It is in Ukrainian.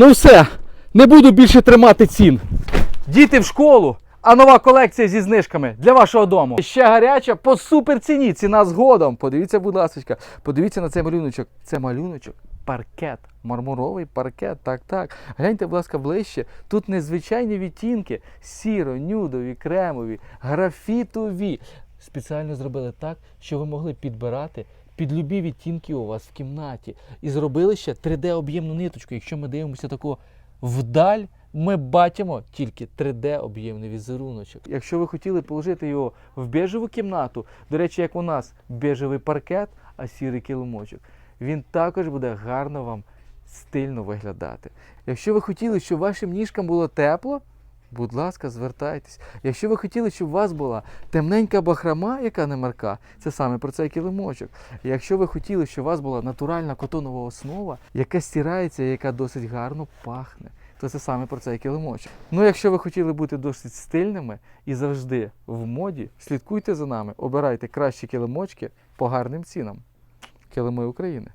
Ну все, не буду більше тримати цін. Діти в школу, а нова колекція зі знижками для вашого дому. Ще гаряча по супер ціні. Ціна згодом. Подивіться, будь ласка, подивіться на цей малюночок. Це малюночок. Паркет, мармуровий паркет, так, так. Гляньте, будь ласка, ближче. Тут незвичайні відтінки: сіро, нюдові, кремові, графітові. Спеціально зробили так, що ви могли підбирати під любі відтінки у вас в кімнаті. І зробили ще 3D-об'ємну ниточку. Якщо ми дивимося тако вдаль, ми бачимо тільки 3D-об'ємний візеруночок. Якщо ви хотіли положити його в бежеву кімнату, до речі, як у нас бежевий паркет, а сірий килимочок, він також буде гарно вам стильно виглядати. Якщо ви хотіли, щоб вашим ніжкам було тепло, будь ласка, звертайтесь. Якщо ви хотіли, щоб у вас була темненька бахрома, яка не марка, це саме про цей килимочок. Якщо ви хотіли, щоб у вас була натуральна котонова основа, яка стирається, і яка досить гарно пахне, то це саме про цей килимочок. Ну, якщо ви хотіли бути досить стильними і завжди в моді, слідкуйте за нами, обирайте кращі килимочки по гарним цінам. Килими України.